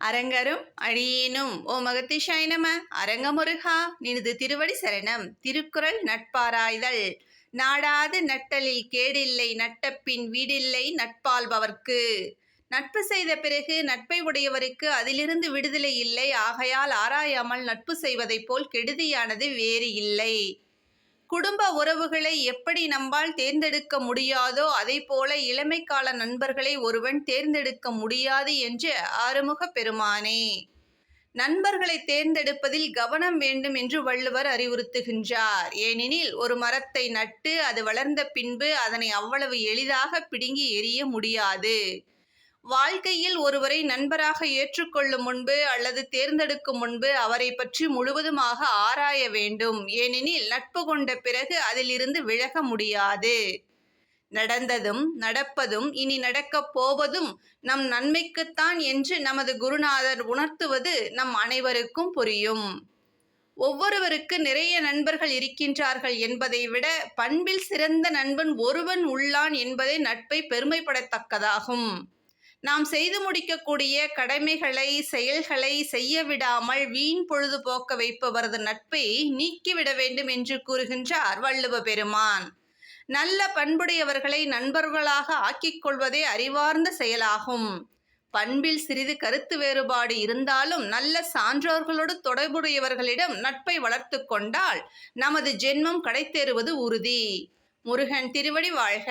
அரங்கரும் அழியேனும் ஓ மகத்திஷாய் நம. அரங்கமுருகா நினது திருவடி சரணம். திருக்குறள் நட்பாராய்தல். நாடாது நட்டலில் கேடில்லை நட்டப்பின் வீடில்லை நட்பால்பவர்க்கு நட்பு செய்த பிறகு நட்பை உடையவருக்கு அதிலிருந்து விடுதலை இல்லை. ஆகையால் ஆராயாமல் நட்பு செய்வதைப் போல் கெடுதியானது வேறு இல்லை. குடும்ப உறவுகளை எப்படி நம்மால் தேர்ந்தெடுக்க முடியாதோ அதை போல இளமை கால நண்பர்களை ஒருவன் தேர்ந்தெடுக்க முடியாது என்று ஆறுமுக பெருமானே. நண்பர்களை தேர்ந்தெடுப்பதில் கவனம் வேண்டும் என்று வள்ளுவர் அறிவுறுத்துகின்றார். ஏனெனில் ஒரு மரத்தை நட்டு அது வளர்ந்த பின்பு அதனை அவ்வளவு எளிதாக பிடுங்கி எறிய முடியாது. வாழ்க்கையில் ஒருவரை நண்பராக ஏற்றுக்கொள்ளும் முன்பு அல்லது தேர்ந்தெடுக்கும் முன்பு அவரை பற்றி முழுவதுமாக ஆராய வேண்டும். ஏனெனில் நட்பு கொண்ட பிறகு அதிலிருந்து விலக முடியாது. நடந்ததும் நடப்பதும் இனி நடக்கப் போவதும் நம் நன்மைக்குத்தான் என்று நமது குருநாதர் உணர்த்துவது நம் அனைவருக்கும் புரியும். ஒவ்வொருவருக்கு நிறைய நண்பர்கள் இருக்கின்றார்கள் என்பதை விட பண்பில் சிறந்த நண்பன் ஒருவன் உள்ளான் என்பதே நட்பை பெருமைப்படத்தக்கதாகும். நாம் செய்து முடிக்கக்கூடிய கடமைகளை செயல்களை செய்ய விடாமல் வீண் பொழுதுபோக்க வைப்பவரது நட்பை நீக்கிவிட வேண்டும் என்று கூறுகின்றார் வள்ளுவ பெருமான். நல்ல பண்புடையவர்களை நண்பர்களாக ஆக்கிக் கொள்வதே அறிவார்ந்த செயலாகும். பண்பில் சிறிது கருத்து வேறுபாடு இருந்தாலும் நல்ல சான்றோர்களோடு தொடர்புடையவர்களிடம் நட்பை வளர்த்து கொண்டால் நமது ஜென்மம் கடைத்தேறுவது உறுதி. முருகன் திருவடி வாழ்க.